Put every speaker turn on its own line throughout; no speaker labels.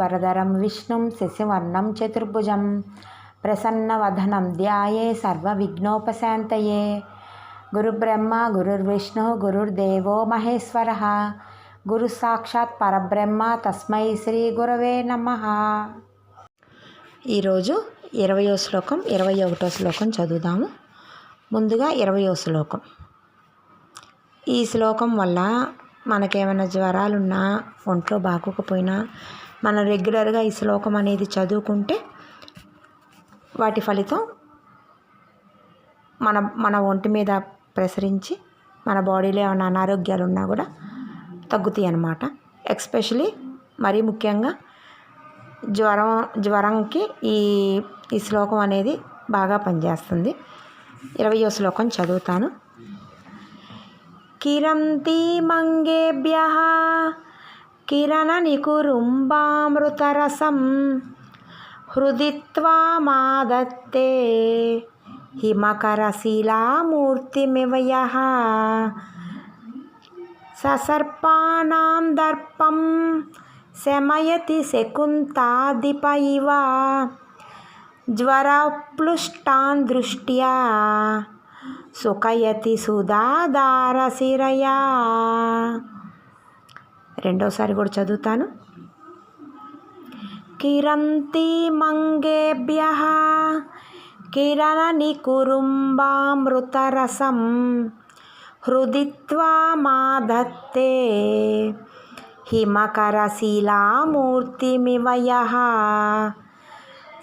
వరదరం విష్ణుం శశివర్ణం చతుర్భుజం ప్రసన్నవదనం ధ్యాయే సర్వ విఘ్నోపశాంతయే గురుబ్రహ్మ గురుర్విష్ణు గురుర్దేవో మహేశ్వర గురు సాక్షాత్ పరబ్రహ్మ తస్మై శ్రీ గురవే నమ ఈరోజు ఇరవయో శ్లోకం ఇరవై ఒకటో శ్లోకం చదువుదాము ముందుగా ఇరవయో శ్లోకం ఈ శ్లోకం వల్ల మనకేమైనా జ్వరాలున్నా ఒంట్లో బాగోకపోయినా మనం రెగ్యులర్గా ఈ శ్లోకం అనేది చదువుకుంటే వాటి ఫలితం మన మన ఒంటి మీద ప్రసరించి మన బాడీలో ఏమైనా అనారోగ్యాలు ఉన్నా కూడా తగ్గుతాయి అన్నమాట ఎక్స్పెషలీ మరీ ముఖ్యంగా జ్వరం జ్వరంకి ఈ ఈ శ్లోకం అనేది బాగా పనిచేస్తుంది ఇరవయో శ్లోకం చదువుతాను కిరంతి మంగేభ్య కిరణ నికురుంబామృతరసం హృదిత్వా మాదత్తే హిమకరశిలామూర్తిమివయ ససర్పాణం దర్పం శమయతి శకుంతాదిప ఇవ జ్వరప్లుష్టాన్ దృష్ట్యా సుఖయతి సుధాదారశిరయా రెండోసారి కూడా చదువుతాను కిరంతి మంగేభ్య కిరణ నికురుంబామృతరసం హృదిత్వా మాధత్తే హిమకరశీలామూర్తిమివయ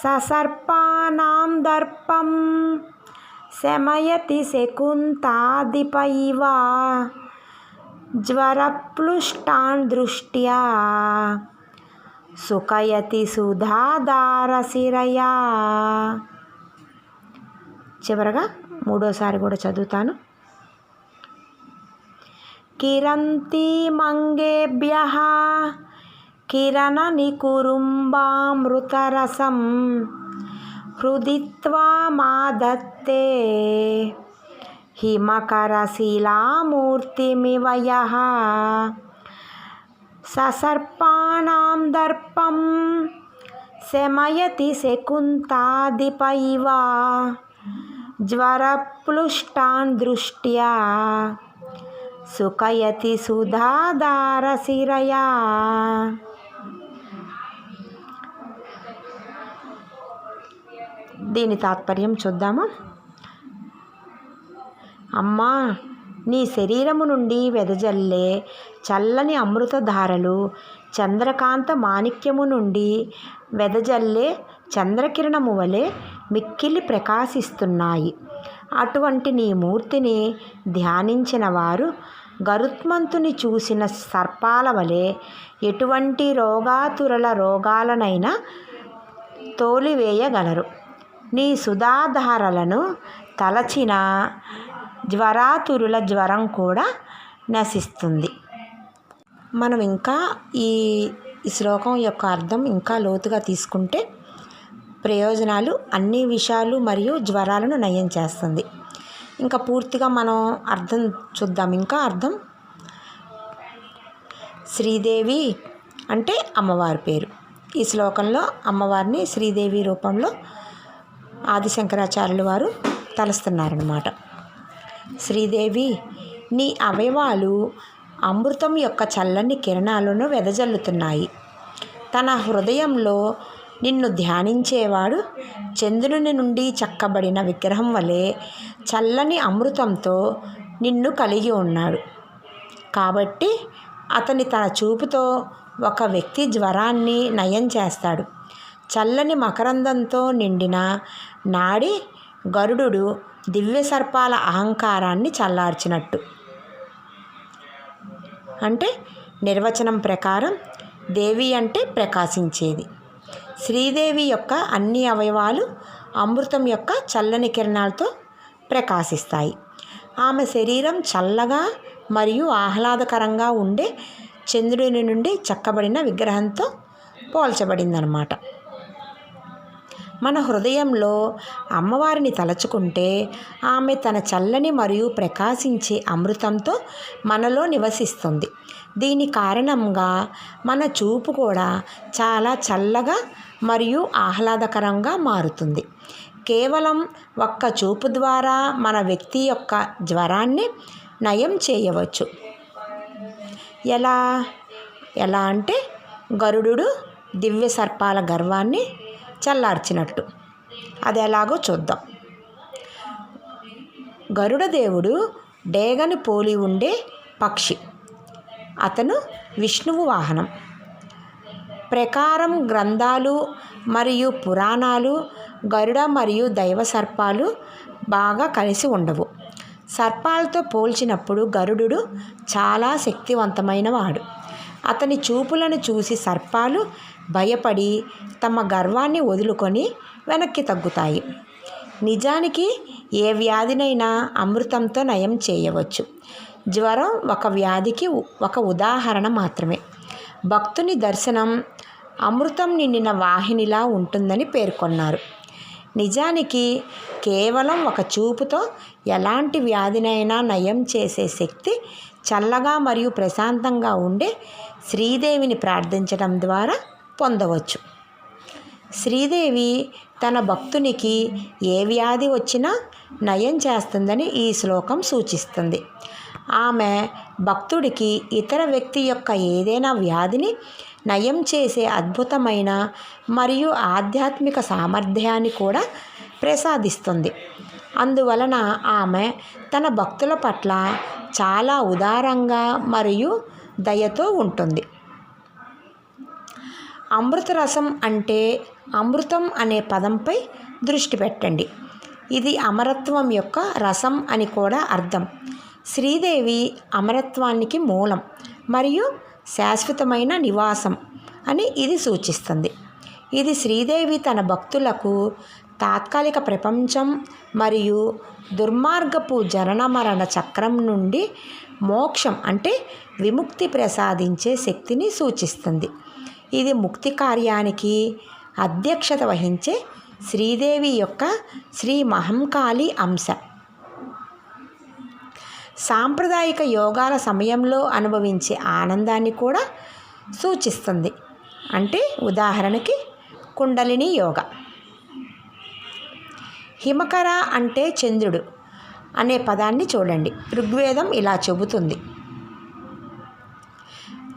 ససర్పానాం దర్పం శమయతి శకుంతాదిపైవా జ్వరప్లుష్టాన్ దృష్ట్యా సుఖయతి సుధాధారశిరయా చివరగా మూడోసారి కూడా చదువుతాను కిరంతి మంగేభ్య కిరణ నికురుంబామృతరసం హృదిత్వా మాదత్తే हिमकरशिलामूर्तिमिवयः ससर्पाणां दर्पं शमयति शकुन्ताधिप इव ज्वरप्लुष्टान् दृष्ट्या सुखयति सुधाधारशिरया దీని తాత్పర్యం చూద్దామా అమ్మా నీ శరీరము నుండి వెదజల్లే చల్లని అమృతధారలు చంద్రకాంత మాణిక్యము నుండి వెదజల్లే చంద్రకిరణము వలె మిక్కిలి ప్రకాశిస్తున్నాయి అటువంటి నీ మూర్తిని ధ్యానించిన వారు గరుత్మంతుని చూసిన సర్పాల వలె ఎటువంటి రోగాతురల రోగాలనైనా తోలివేయగలరు నీ సుధాధారలను తలచిన జ్వరాతురుల జ్వరం కూడా నశిస్తుంది మనం ఇంకా ఈ శ్లోకం యొక్క అర్థం ఇంకా లోతుగా తీసుకుంటే ప్రయోజనాలు అన్ని విషయాలు మరియు జ్వరాలను నయం చేస్తుంది ఇంకా పూర్తిగా మనం అర్థం చూద్దాం ఇంకా అర్థం శ్రీదేవి అంటే అమ్మవారి పేరు ఈ శ్లోకంలో అమ్మవారిని శ్రీదేవి రూపంలో ఆదిశంకరాచార్యులు వారు తలుస్తున్నారనమాట శ్రీదేవి నీ అవయవాలు అమృతం యొక్క చల్లని కిరణాలను వెదజల్లుతున్నాయి తన హృదయంలో నిన్ను ధ్యానించేవాడు చంద్రుని నుండి చక్కబడిన విగ్రహం వలె చల్లని అమృతంతో నిన్ను కలిగి ఉన్నాడు కాబట్టి అతని తన చూపుతో ఒక వ్యక్తి జ్వరాన్ని నయం చేస్తాడు చల్లని మకరందంతో నిండిన నాడి గరుడు దివ్య సర్పాల అహంకారాన్ని చల్లార్చినట్టు అంటే నిర్వచనం ప్రకారం దేవి అంటే ప్రకాశించేది శ్రీదేవి యొక్క అన్ని అవయవాలు అమృతం యొక్క చల్లని కిరణాలతో ప్రకాశిస్తాయి ఆమె శరీరం చల్లగా మరియు ఆహ్లాదకరంగా ఉండే చంద్రుని నుండి చక్కబడిన విగ్రహంతో పోల్చబడిందనమాట మన హృదయంలో అమ్మవారిని తలచుకుంటే ఆమె తన చల్లని మరియు ప్రకాశించే అమృతంతో మనలో నివసిస్తుంది దీని కారణంగా మన చూపు కూడా చాలా చల్లగా మరియు ఆహ్లాదకరంగా మారుతుంది కేవలం ఒక్క చూపు ద్వారా మన వ్యక్తి యొక్క జ్వరాన్ని నయం చేయవచ్చు ఎలా ఎలా అంటే గరుడు దివ్య సర్పాల గర్వాన్ని చల్లార్చినట్టు అది ఎలాగో చూద్దాం గరుడదేవుడు డేగను పోలి ఉండే పక్షి అతను విష్ణువు వాహనం ప్రకారం గ్రంథాలు మరియు పురాణాలు గరుడ మరియు దైవ సర్పాలు బాగా కలిసి ఉండవు సర్పాలతో పోల్చినప్పుడు గరుడు చాలా శక్తివంతమైనవాడు అతని చూపులను చూసి సర్పాలు భయపడి తమ గర్వాన్ని వదులుకొని వెనక్కి తగ్గుతాయి నిజానికి ఏ వ్యాధినైనా అమృతంతో నయం చేయవచ్చు జ్వరం ఒక వ్యాధికి ఒక ఉదాహరణ మాత్రమే భక్తుని దర్శనం అమృతం నిండిన వాహినిలా ఉంటుందని పేర్కొన్నారు నిజానికి కేవలం ఒక చూపుతో ఎలాంటి వ్యాధినైనా నయం చేసే శక్తి చల్లగా మరియు ప్రశాంతంగా ఉండే శ్రీదేవిని ప్రార్థించడం ద్వారా పొందవచ్చు శ్రీదేవి తన భక్తునికి ఏ వ్యాధి వచ్చినా నయం చేస్తుందని ఈ శ్లోకం సూచిస్తుంది ఆమె భక్తుడికి ఇతర వ్యక్తి యొక్క ఏదైనా వ్యాధిని నయం చేసే అద్భుతమైన మరియు ఆధ్యాత్మిక సామర్థ్యాన్ని కూడా ప్రసాదిస్తుంది అందువలన ఆమె తన భక్తుల పట్ల చాలా ఉదారంగా మరియు దయతో ఉంటుంది అమృత రసం అంటే అమృతం అనే పదంపై దృష్టి పెట్టండి ఇది అమరత్వం యొక్క రసం అని కూడా అర్థం శ్రీదేవి అమరత్వానికి మూలం మరియు శాశ్వతమైన నివాసం అని ఇది సూచిస్తుంది ఇది శ్రీదేవి తన భక్తులకు తాత్కాలిక ప్రపంచం మరియు దుర్మార్గపు జననమరణ చక్రం నుండి మోక్షం అంటే విముక్తి ప్రసాదించే శక్తిని సూచిస్తుంది ఇది ముక్తి కార్యానికి అధ్యక్షత వహించే శ్రీదేవి యొక్క శ్రీ మహంకాళి అంశ సాంప్రదాయిక యోగాల సమయంలో అనుభవించే ఆనందాన్ని కూడా సూచిస్తుంది అంటే ఉదాహరణకి కుండలిని యోగ హిమకర అంటే చంద్రుడు అనే పదాన్ని చూడండి ఋగ్వేదం ఇలా చెబుతుంది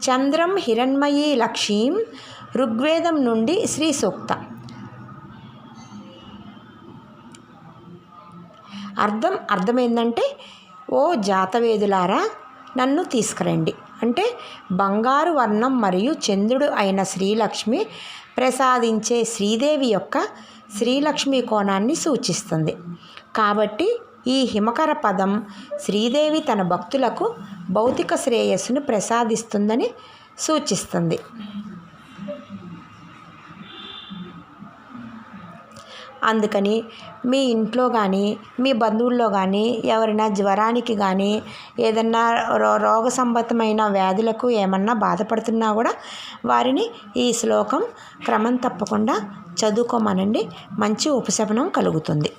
చంద్రం హిరణ్మయీ లక్ష్మీం ఋగ్వేదం నుండి శ్రీ సూక్త అర్థం అర్థమైందంటే ఓ జాతవేదులారా నన్ను తీసుకురండి అంటే బంగారు వర్ణం మరియు చంద్రుడు అయిన శ్రీలక్ష్మి ప్రసాదించే శ్రీదేవి యొక్క శ్రీలక్ష్మి కోణాన్ని సూచిస్తుంది కాబట్టి ఈ హిమకర పదం శ్రీదేవి తన భక్తులకు భౌతిక శ్రేయస్సును ప్రసాదిస్తుందని సూచిస్తుంది అందుకని మీ ఇంట్లో కానీ మీ బంధువుల్లో కానీ ఎవరైనా జ్వరానికి కానీ ఏదన్నా రోగ సంబంధమైన వ్యాధులకు ఏమన్నా బాధపడుతున్నా కూడా వారిని ఈ శ్లోకం క్రమం తప్పకుండా చదువుకోమనండి మంచి ఉపశమనం కలుగుతుంది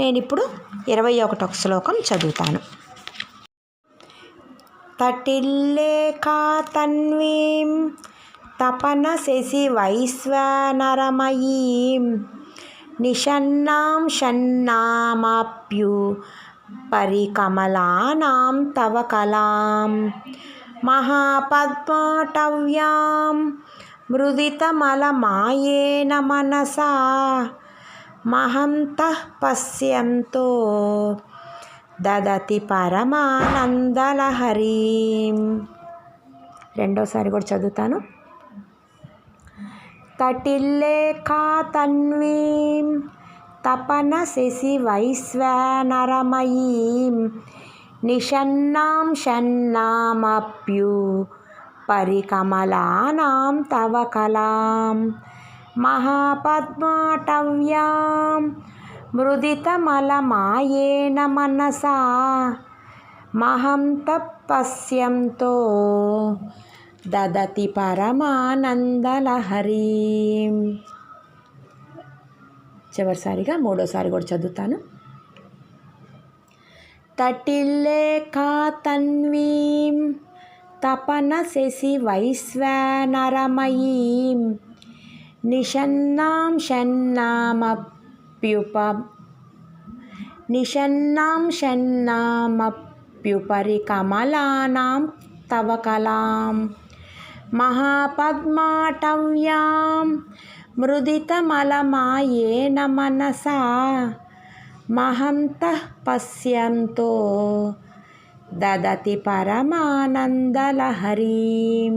నేనిప్పుడు ఇరవై ఒకటొక శ్లోకం చదువుతాను తటిల్లేఖా తన్వీం తపన శశి వైశ్వనరమయీం నిషన్నాం షన్నామాప్యు పరికమలానాం తవ కలాం మహాపద్మాటవ్యాం మృదితమలమాయేన మనసా మహంత పశ్యంతో దదతి పరమానందలహరీం రెండోసారి కూడా చదువుతాను తటిల్లే కా తన్వీం తపన శశి వైశ్వానరమయీం నిషన్నాం షన్నామప్యు పరికమలానాం తవ కలాం महापद्माटव्यां మృదితమలమాయేణ మనసా మహం తపస్యంతో దదతి పరమానందలహరీం చివరిసారిగా మూడోసారి కూడా చదువుతాను తటిల్లేఖా తన్వీం తపన శశి వైశ్వనరమయీం నిషన్నాం షన్నామప్యుప నిషన్నాం షన్నామప్యుపరి కమలానాం తవ కలాం మహాపద్మాటవ్యాం మృదితమలమాయేన మనసా మహంత పశ్యంతో దదతి పరమానందలహరీం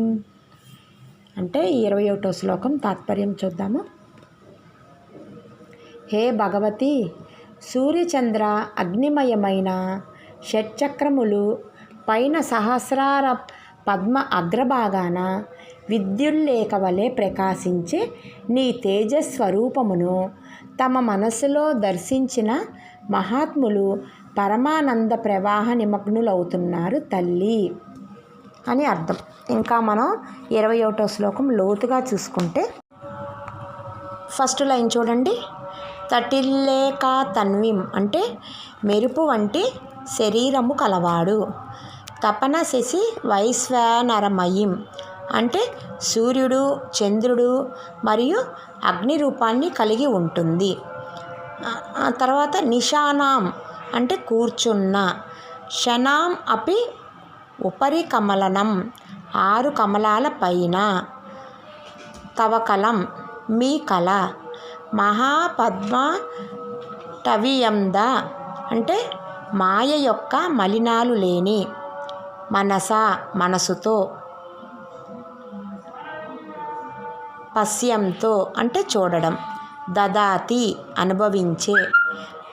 అంటే ఇరవై ఒకటో శ్లోకం తాత్పర్యం చూద్దాము హే భగవతి సూర్యచంద్ర అగ్నిమయమైన షట్చక్రములు పైన సహస్రార పద్మ అగ్రభాగాన విద్యుల్లేఖ వలె ప్రకాశించే నీ తేజస్వరూపమును తమ మనసులో దర్శించిన మహాత్ములు పరమానంద ప్రవాహ నిమగ్నులవుతున్నారు తల్లి అని అర్థం ఇంకా మనం ఇరవై ఒకటో శ్లోకం లోతుగా చూసుకుంటే ఫస్ట్ లైన్ చూడండి తటిల్లేక తన్విం అంటే మెరుపు వంటి శరీరము కలవాడు తపన శశి వైశ్వానరమయం అంటే సూర్యుడు చంద్రుడు మరియు అగ్ని రూపాన్ని కలిగి ఉంటుంది తర్వాత నిషానాం అంటే కూర్చున్న శనాం అపి ఉపరికమలనం ఆరు కమలాల పైన తవకలం మీ కళ మహాపద్మ టవియంద అంటే మాయ యొక్క మలినాలు లేని మనస మనసుతో పశ్యంతో అంటే చూడడం దదాతి అనుభవించే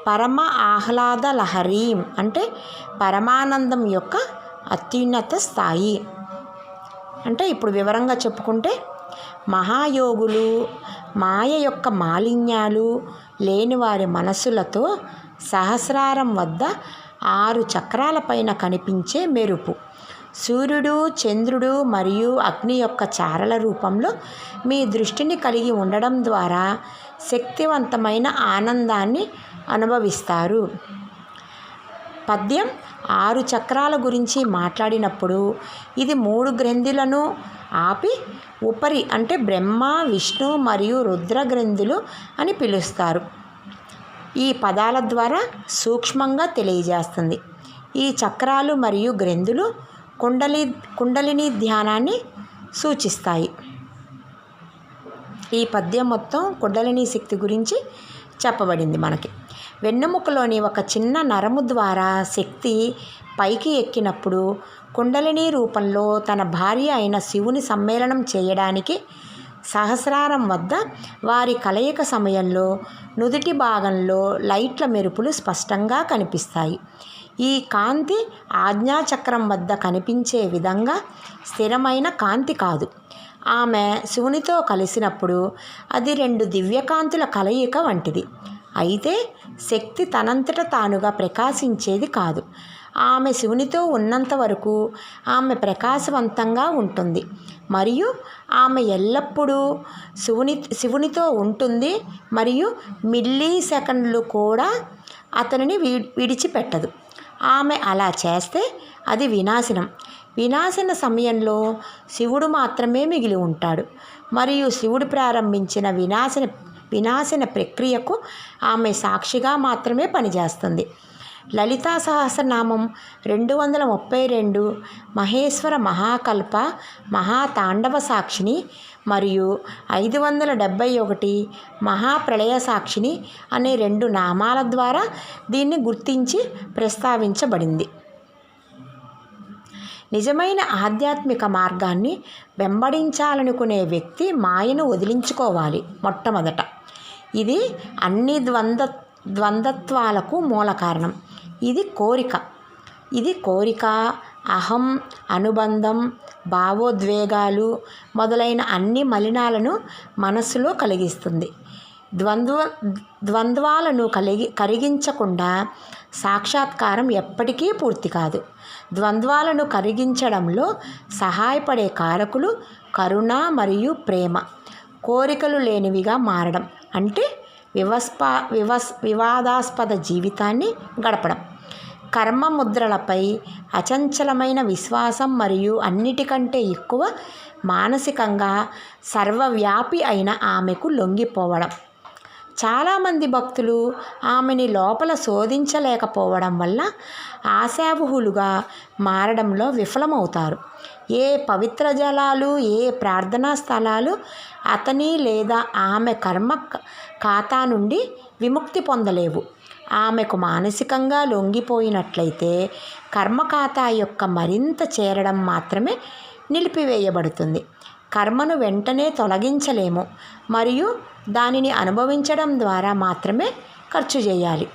పరమ ఆహ్లాద లహరీం అంటే పరమానందం యొక్క అత్యున్నత స్థాయి అంటే ఇప్పుడు వివరంగా చెప్పుకుంటే మహాయోగులు మాయ యొక్క మాలిన్యాలు లేని వారి మనసులతో సహస్రారం వద్ద ఆరు చక్రాలపైన కనిపించే మెరుపు సూర్యుడు చంద్రుడు మరియు అగ్ని యొక్క చారల రూపంలో మీ దృష్టిని కలిగి ఉండడం ద్వారా శక్తివంతమైన ఆనందాన్ని అనుభవిస్తారు పద్యం ఆరు చక్రాల గురించి మాట్లాడినప్పుడు ఇది మూడు గ్రంథులను ఆపి ఉపరి అంటే బ్రహ్మ విష్ణు మరియు రుద్ర గ్రంథులు అని పిలుస్తారు ఈ పదాల ద్వారా సూక్ష్మంగా తెలియజేస్తుంది ఈ చక్రాలు మరియు గ్రంథులు కుండలి కుండలిని ధ్యానాన్ని సూచిస్తాయి ఈ పద్యం మొత్తం కుండలిని శక్తి గురించి చెప్పబడింది మనకి వెన్నెముకలోని ఒక చిన్న నరము ద్వారా శక్తి పైకి ఎక్కినప్పుడు కుండలిని రూపంలో తన భార్య అయిన శివుని సమ్మేళనం చేయడానికి సహస్రారం వద్ద వారి కలయిక సమయంలో నుదుటి భాగంలో లైట్ల మెరుపులు స్పష్టంగా కనిపిస్తాయి ఈ కాంతి ఆజ్ఞాచక్రం వద్ద కనిపించే విధంగా స్థిరమైన కాంతి కాదు ఆమె శివునితో కలిసినప్పుడు అది రెండు దివ్యకాంతుల కలయిక వంటిది అయితే శక్తి తనంతట తానుగా ప్రకాశించేది కాదు ఆమె శివునితో ఉన్నంత వరకు ఆమె ప్రకాశవంతంగా ఉంటుంది మరియు ఆమె ఎల్లప్పుడూ శివుని శివునితో ఉంటుంది మరియు మిల్లీ సెకండ్లు కూడా అతనిని విడిచిపెట్టదు ఆమె అలా చేస్తే అది వినాశనం వినాశన సమయంలో శివుడు మాత్రమే మిగిలి ఉంటాడు మరియు శివుడు ప్రారంభించిన వినాశన వినాశన ప్రక్రియకు ఆమె సాక్షిగా మాత్రమే పనిచేస్తుంది లలితా సహస్రనామం రెండు వందల ముప్పై రెండు మహేశ్వర మహాకల్ప మహాతాండవ సాక్షిని మరియు ఐదు వందల డెబ్భై ఒకటి మహాప్రళయ సాక్షిని అనే రెండు నామాల ద్వారా దీన్ని గుర్తించి ప్రస్తావించబడింది నిజమైన ఆధ్యాత్మిక మార్గాన్ని వెంబడించాలనుకునే వ్యక్తి మాయను వదిలించుకోవాలి మొట్టమొదట ఇది అన్ని ద్వంద్వ ద్వంద్వత్వాలకు మూల కారణం ఇది కోరిక ఇది కోరిక అహం అనుబంధం భావోద్వేగాలు మొదలైన అన్ని మలినాలను మనస్సులో కలిగిస్తుంది ద్వంద్వ ద్వంద్వాలను కలిగి కరిగించకుండా సాక్షాత్కారం ఎప్పటికీ పూర్తి కాదు ద్వంద్వాలను కరిగించడంలో సహాయపడే కారకులు కరుణ మరియు ప్రేమ కోరికలు లేనివిగా మారడం అంటే వివస్పా వివస్ వివాదాస్పద జీవితాన్ని గడపడం కర్మ ముద్రలపై అచంచలమైన విశ్వాసం మరియు అన్నిటికంటే ఎక్కువ మానసికంగా సర్వవ్యాపి అయిన ఆమెకు లొంగిపోవడం చాలామంది భక్తులు ఆమెని లోపల శోధించలేకపోవడం వల్ల ఆశావహులుగా మారడంలో విఫలమవుతారు ఏ పవిత్ర జలాలు ఏ ప్రార్థనా స్థలాలు అతని లేదా ఆమె కర్మ ఖాతా నుండి విముక్తి పొందలేవు ఆమెకు మానసికంగా లొంగిపోయినట్లయితే కర్మ ఖాతా యొక్క మరింత చేరడం మాత్రమే నిలిపివేయబడుతుంది కర్మను వెంటనే తొలగించలేము మరియు దానిని అనుభవించడం ద్వారా మాత్రమే ఖర్చు చేయాలి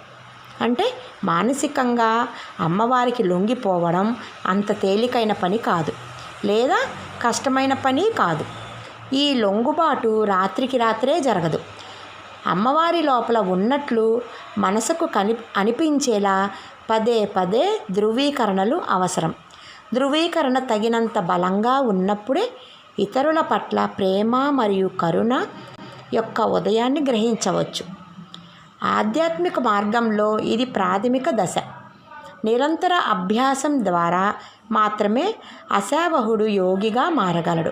అంటే మానసికంగా అమ్మవారికి లొంగిపోవడం అంత తేలికైన పని కాదు లేదా కష్టమైన పని కాదు ఈ లొంగుబాటు రాత్రికి రాత్రే జరగదు అమ్మవారి లోపల ఉన్నట్లు మనసుకు కని అనిపించేలా పదే పదే ధృవీకరణలు అవసరం ధృవీకరణ తగినంత బలంగా ఉన్నప్పుడే ఇతరుల పట్ల ప్రేమ మరియు కరుణ యొక్క ఉదయాన్ని గ్రహించవచ్చు ఆధ్యాత్మిక మార్గంలో ఇది ప్రాథమిక దశ నిరంతర అభ్యాసం ద్వారా మాత్రమే అశావహుడు యోగిగా మారగలడు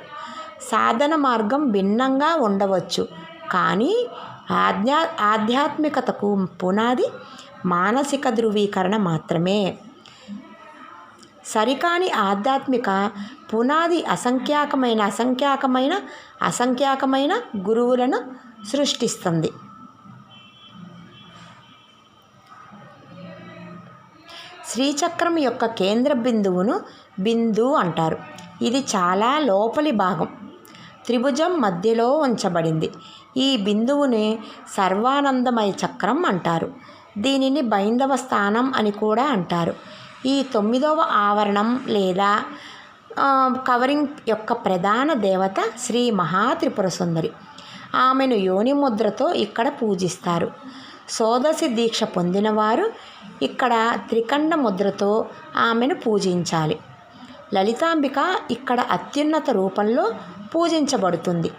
సాధన మార్గం భిన్నంగా ఉండవచ్చు కానీ ఆధ్యా ఆధ్యాత్మికతకు పునాది మానసిక ధృవీకరణ మాత్రమే సరికాని ఆధ్యాత్మిక పునాది అసంఖ్యాకమైన అసంఖ్యాకమైన అసంఖ్యాకమైన గురువులను సృష్టిస్తుంది శ్రీచక్రం యొక్క కేంద్ర బిందువును బిందు అంటారు ఇది చాలా లోపలి భాగం త్రిభుజం మధ్యలో ఉంచబడింది ఈ బిందువుని సర్వానందమయ చక్రం అంటారు దీనిని బైందవ స్థానం అని కూడా అంటారు ఈ తొమ్మిదవ ఆవరణం లేదా కవరింగ్ యొక్క ప్రధాన దేవత శ్రీ మహాత్రిపుర సుందరి ఆమెను యోని ముద్రతో ఇక్కడ పూజిస్తారు సోదసి దీక్ష పొందినవారు ఇక్కడ త్రికండ ముద్రతో ఆమెను పూజించాలి లలితాంబిక ఇక్కడ అత్యున్నత రూపంలో పూజించబడుతుంది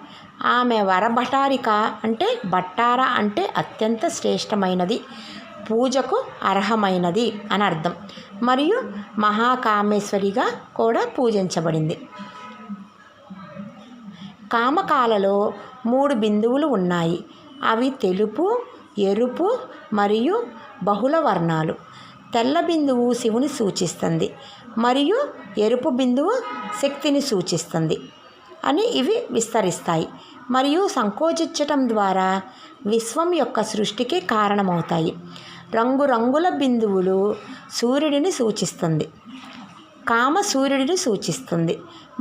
ఆమె వరభటారిక అంటే భట్టార అంటే అత్యంత శ్రేష్టమైనది పూజకు అర్హమైనది అని అర్థం మరియు మహాకామేశ్వరిగా కూడా పూజించబడింది కామకాలలో మూడు బిందువులు ఉన్నాయి అవి తెలుపు ఎరుపు మరియు బహుళ వర్ణాలు తెల్ల బిందువు శివుని సూచిస్తుంది మరియు ఎరుపు బిందువు శక్తిని సూచిస్తుంది అని ఇవి విస్తరిస్తాయి మరియు సంకోచించటం ద్వారా విశ్వం యొక్క సృష్టికి కారణమవుతాయి రంగురంగుల బిందువులు సూర్యుడిని సూచిస్తుంది కామ సూర్యుడిని సూచిస్తుంది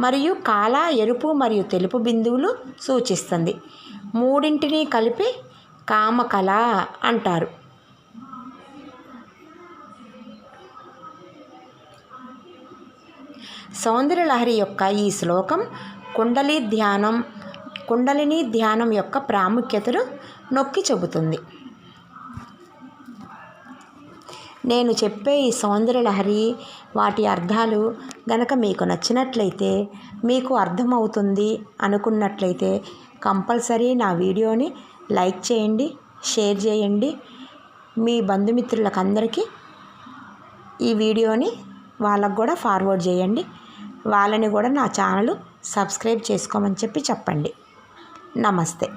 మరియు కాల ఎరుపు మరియు తెలుపు బిందువులు సూచిస్తుంది మూడింటిని కలిపి కామకళ అంటారు సౌందర్యలహరి యొక్క ఈ శ్లోకం కుండలి ధ్యానం కుండలిని ధ్యానం యొక్క ప్రాముఖ్యతను నొక్కి చెబుతుంది నేను చెప్పే ఈ సౌందర్యలహరి వాటి అర్థాలు గనక మీకు నచ్చినట్లయితే మీకు అర్థమవుతుంది అనుకున్నట్లయితే కంపల్సరీ నా వీడియోని లైక్ చేయండి షేర్ చేయండి మీ బంధుమిత్రులకు అందరికీ ఈ వీడియోని వాళ్ళకు కూడా ఫార్వర్డ్ చేయండి వాళ్ళని కూడా నా ఛానల్ సబ్స్క్రైబ్ చేసుకోమని చెప్పి చెప్పండి నమస్తే